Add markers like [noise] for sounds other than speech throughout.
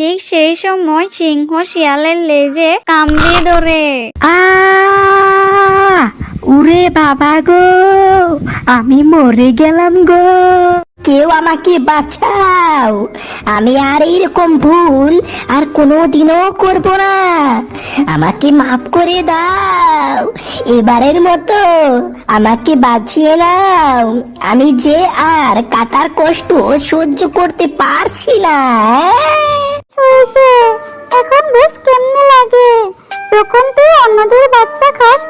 ঠিক সেই সময় সিংহ শিয়ালের লেজে কামড়ে ধরে। আ উরে বাবা গো, আমি মরে গেলাম গো। কেউ আমাকে বাঁচাও, আমি আর এরকম ভুল আর কোনো দিনও করব না। আমাকে মাফ করে দাও, এবারের মতো আমাকে বাঁচিয়ে নাও। আমি যে আর কাটার কষ্ট সহ্য করতে পারছি না হয়েছে। এখন বেশ কেমনে লাগে? যখন তুই অন্যদের বাচ্চা খাস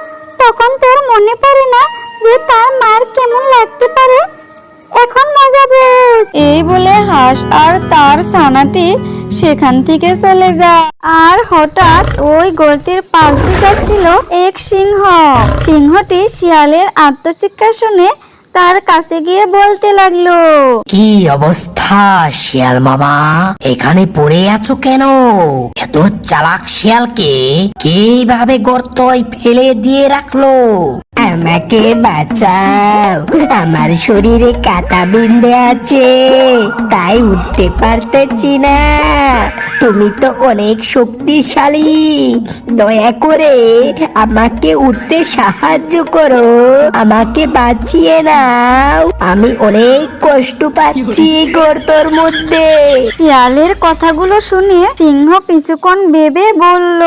তখন তোর মনে পড়ে না যে তার মার কেমন লাগতে পারে? এখন মজা বেশ। এই বলে হাঁস আর তার ছানাটি সেখান থেকে চলে যায়। আর হঠাৎ ওই গর্তের পাশ দিয়ে যাচ্ছিল এক সিংহ। সিংহটি শিয়ালের আত্মচিৎকার শুনে তার কাছে গিয়ে বলতে লাগল কি অবস্থা শিয়াল মামা? এখানে পড়ে আছো কেন? এত চালাক শিয়ালকে কীভাবে গর্তয় ফেলে দিয়ে রাখল? আমাকে বাঁচাও। আমার শরীরে কাটা বিন্দে আছে তাই উঠতে পারতেছি না। তুমি তো অনেক শক্তিশালী। দয়া করে আমাকে উঠতে সাহায্য করো। আমাকে বাঁচিয়ে নাও আমি অনেক কষ্ট পাচ্ছি গর্তর মধ্যে। শিয়ালের কথাগুলো শুনে সিংহ কিছুক্ষণ ভেবে বলল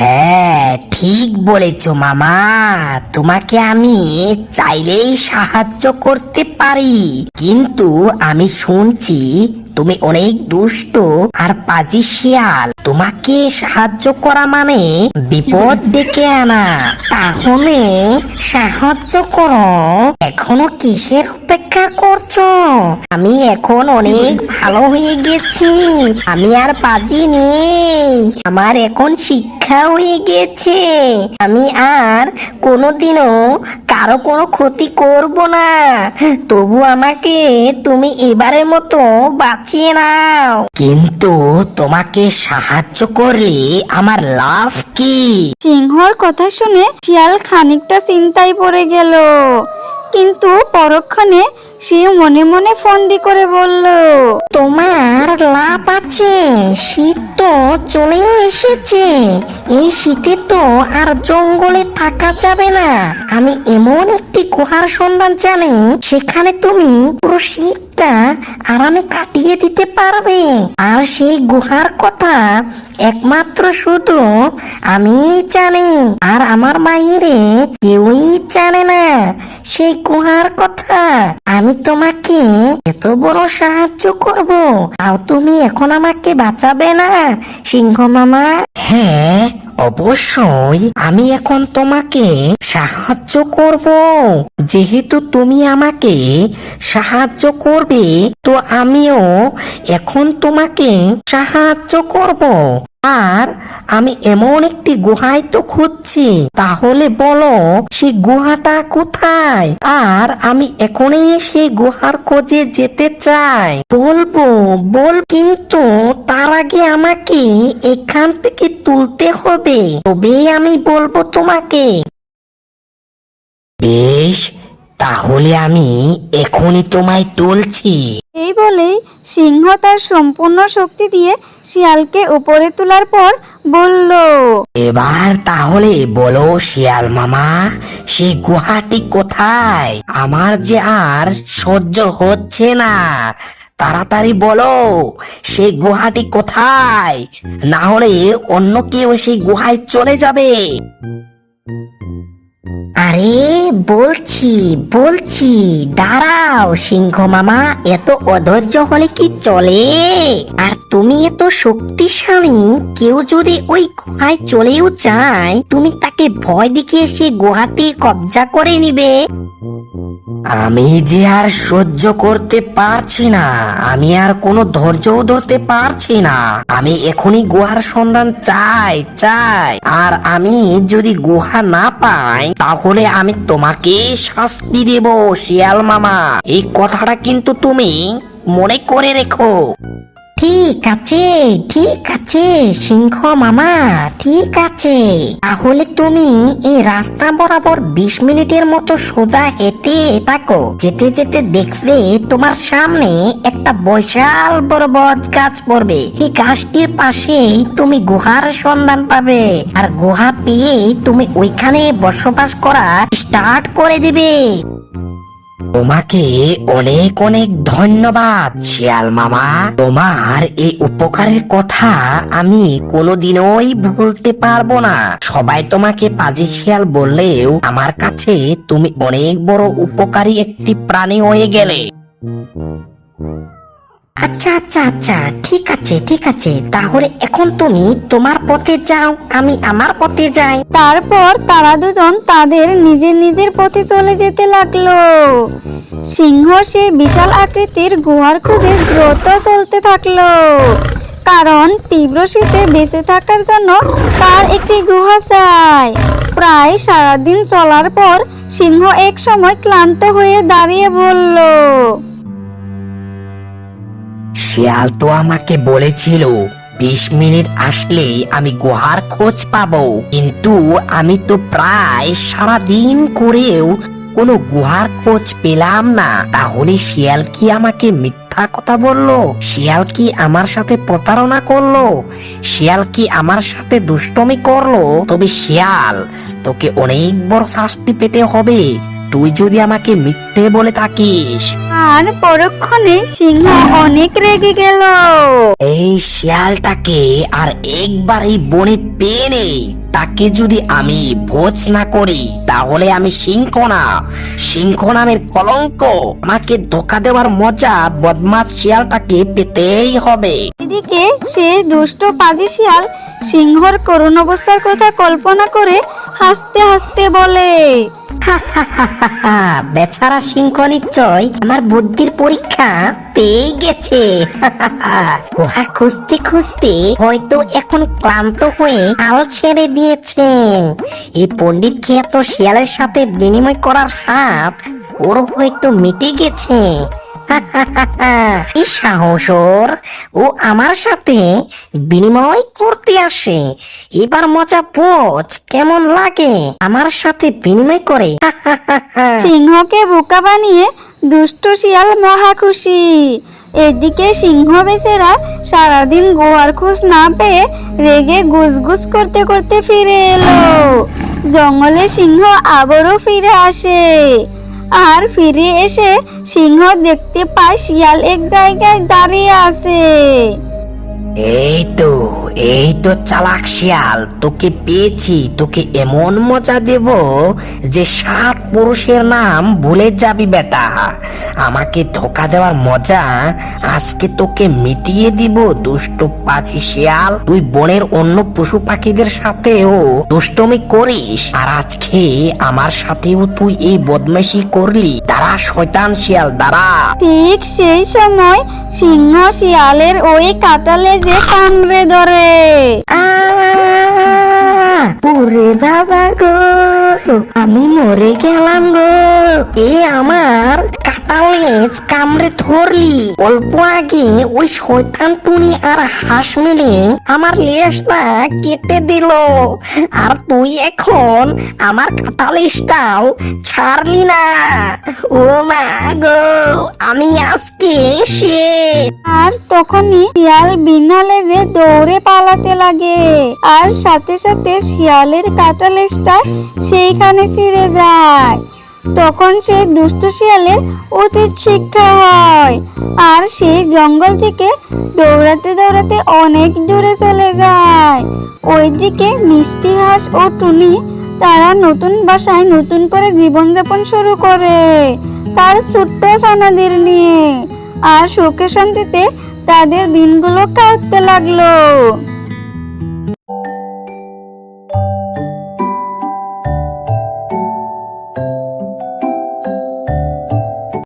হ্যাঁ ঠিক বলেছ মামা। তোমাকে আমি চাইলেই সাহায্য করতে পারি। কিন্তু আমি শুনছি তুমি অনেক দুষ্ট আর পাজি শিয়াল। তোমাকে সাহায্য করা মানে বিপদ ডেকে আনা। তাহলে সাহায্য করো। এখনও কিসের অপেক্ষা করছ? আমি এখন অনেক ভালো হয়ে গেছি। আমি আর পাজি নেই। আমার এখন শিক্ষা হয়ে গেছে। আমি আর কোনোদিনও কারও কোনো ক্ষতি করব না। তবু আমাকে তুমি এবারের মতো বাঁচিয়ে নাও। কিন্তু তোমাকে সাহায্য করলে আমার লাভ কি? সিংহর কথা শুনে শিয়াল খানিকটা চিন্তায় পড়ে গেল। কিন্তু পরক্ষণে সে মনে মনে ফন্দি করে বলল, তোমার লাভ আছে, শীত তো চলে এসেছে। এই শীতে তো আর জঙ্গলে থাকা যাবে না। আমি এমন একটি গুহার সন্ধান জানি, সেখানে তুমি পুরো শীতটা আরামে কাটিয়ে দিতে পারবে। আর সেই গুহার কথা একমাত্র শুধু আমি জানি, আর আমার বাইরে কেউই জানে না। সেই গুহার কথা আমি তোমাকে এত বড় সাহায্য করব। আর তুমি এখন আমাকে বাঁচাবে না, সিংহ মামা? হ্যাঁ অবশ্যই আমি এখন তোমাকে সাহায্য করব। যেহেতু তুমি আমাকে সাহায্য করবে, তো আমিও এখন তোমাকে সাহায্য করব। আর আমি এমন একটি গুহায় তো খুঁজছি। তাহলে বলো সেই গুহাটা কোথায়? আর আমি এখনই সেই গুহার খোঁজে যেতে চাই। বলব, বল কিন্তু তার আগে আমাকে এখান থেকে তুলতে হবে। তবেই আমি বলব তোমাকে। বেশ, তাহলে আমি এখনই তোমায় তুলছি। এই বলেই সিংহ তার সম্পূর্ণ শক্তি দিয়ে শিয়ালকে উপরে তোলার পর বলল, এবার তাহলে বলো শিয়াল মামা সেই গুহাটি কোথায়? আমার যে আর সহ্য হচ্ছে না। তাড়াতাড়ি বলো সেই গুহাটি কোথায়? না হলে অন্য কেউ সেই গুহায় চলে যাবে। আরে, বলছি বলছি, দাঁড়াও, সিংহ মামা, এত অধৈর্য হলে কি চলে? আর তুমি এত শক্তিশালী, কেউ যদি ওই গুহায় চলেও চায় তুমি তাকে ভয় দেখিয়ে সে গুহাটি কবজা করে নিবে। আমি যে আর সহ্য করতে পারছি না, আমি আর কোনো ধৈর্যও ধরতে পারছি না। আমি এখনই গুহার সন্ধান চাই চাই। আর আমি যদি গুহা না পাই, তাহলে আমি তোমাকে শাস্তি দেব, শিয়াল মামা। এই কথাটা কিন্তু তুমি মনে করে রেখো। ঠিক আছে ঠিক আছে, সিংহ মামা, ঠিক আছে। তাহলে তুমি এই রাস্তা বরাবর বিশ মিনিটের মতো সোজা হেঁটে থাকো। যেতে যেতে দেখবে তোমার সামনে একটা বিশাল বড় বট গাছ পড়বে। এই গাছটির পাশেই তুমি গুহার সন্ধান পাবে। আর গুহা পেয়ে তুমি ওইখানে বসবাস করা স্টার্ট করে দিবে। তোমাকে অনেক অনেক ধন্যবাদ, শিয়াল মামা। তোমার এই উপকারের কথা আমি কোনোদিনই ভুলতে পারব না। সবাই তোমাকে পাজি শিয়াল বললেও আমার কাছে তুমি অনেক বড় উপকারী একটি প্রাণী হয়ে গেলে। আচ্ছা আচ্ছা আচ্ছা ঠিক আছে ঠিক আছে। তাহলে এখন তুমি তোমার পথে যাও, আমি আমার পথে যাই। তারপর তারা দুজন তাদের নিজের নিজের পথে চলে যেতে লাগল। সিংহ সে বিশাল আকৃতির গুহার খুঁজে দ্রুত চলতে থাকল। কারণ তীব্র শীতে বেঁচে থাকার জন্য তার একটি গুহা চাই। প্রায় সারাদিন চলার পর সিংহ এক সময় ক্লান্ত হয়ে দাঁড়িয়ে বলল শিয়াল তো আমাকে বলেছিল, বিশ মিনিট আসলেই আমি গুহার খোঁজ পাবো। কিন্তু আমি তো প্রায় সারা দিন করেও কোনো গুহার খোঁজ পেলাম না। তাহলে শিয়াল কি আমাকে মিথ্যা কথা বলল? শিয়াল কি আমার সাথে প্রতারণা করল? শিয়াল কি আমার সাথে দুষ্টমি করল? তবে শিয়াল, তোকে অনেক বড় শাস্তি পেতে হবে। তুই যদি আমাকে মিথ্যে বলে থাকিস। আর পরক্ষণে সিংহ অনেক রেগে গেল। এই শিয়ালটাকে আর একবার এই বনে পেয়ে নেই তাকে যদি আমি ভোজ না করি তাহলে আমি সিংহ না। সিংহ নামের কলঙ্ক। আমাকে ধোকা দেওয়ার মজা বদমাস শিয়ালটাকে পেতেই হবে। এদিকে সে দুষ্ট পাজি শিয়াল সিংহর করুণ অবস্থার কথা কল্পনা করে হাসতে হাসতে বলে [laughs] বেচারা সিংহ নিশ্চয় আমার বুদ্ধির পরীক্ষা পেয়ে গেছে। [laughs] উহা খুঁজতে খুঁজতে হয়তো এখন ক্লান্ত হয়ে আল ছেড়ে দিয়েছে। এই পণ্ডিত তো শিয়ালের সাথে বিনিময় করার সাপ ওর হয়তো মিটে গেছে। [laughs] সাহস ওর। ও আমার সাথে বিনিময় করতে আসে। এবার মজা বোঝ, কেমন লাগে? আমার সাথে বিনিময় করে। [laughs] সিংহকে বোকা বানিয়ে দুষ্ট শিয়াল মহা খুশি। এদিকে সিংহ বেচারা সারাদিন গোয়ার খোঁজ না পেয়ে রেগে গুজগুজ করতে করতে ফিরে এলো। জঙ্গলে সিংহ আবারও ফিরে আসে। আর ফিরে এসে সিংহ দেখতে পায় শিয়াল এক জায়গায় দাঁড়িয়ে আছে। এই তো এই তো চালাক শিয়াল, তোকে পেয়েছি, তোকে এমন মজা দেব যে সাত পুরুষের নাম ভুলে যাবি বেটা। আমাকে ধোকা দেওয়ার মজা আজকে তোকে মিটিয়ে দিব, দুষ্ট পাচি শিয়াল। তুই বনের অন্য পশু পাখিদের সাথেও দুষ্টমি করিস, আর আজকে আমার সাথেও তুই এই বদমাইশি করলি। দাঁড়া শয়তান শিয়াল, দাঁড়া। ঠিক সেই সময় সিংহ শিয়ালের ওই কাটালে যে কামড়ে ধরে! ওরে বাবা গো আমি মরে গেলাম গো এ আমার কাটালেজ কামড়ে ধরলি। অল্প আগে ওই শয়তান টুনি আর হাঁস মিলে আমার লেজটা কেটে দিল। আর তুই এখন আমার কাটালেজটাও ছাড়লি না। ও মা গো, আমি আজকে শেষ। আর তখনই শিয়াল বিনা লেজে দৌড়ে পালাতে লাগে। আর সাথে সাথে শিয়ালের কাটা সেইখানে ছিঁড়ে যায়। তখন সেই দুষ্ট শিয়ালের উচিত শিক্ষা হয়। আর সেই জঙ্গল থেকে দৌড়াতে দৌড়াতে অনেক দূরে চলে যায়। ওইদিকে মিষ্টি হাঁস ও টুনি তারা নতুন বাসায় নতুন করে জীবনযাপন শুরু করে তার ছোট্ট ছানাদের নিয়ে। আর সুখে শান্তিতে তাদের দিনগুলো কাটতে লাগল।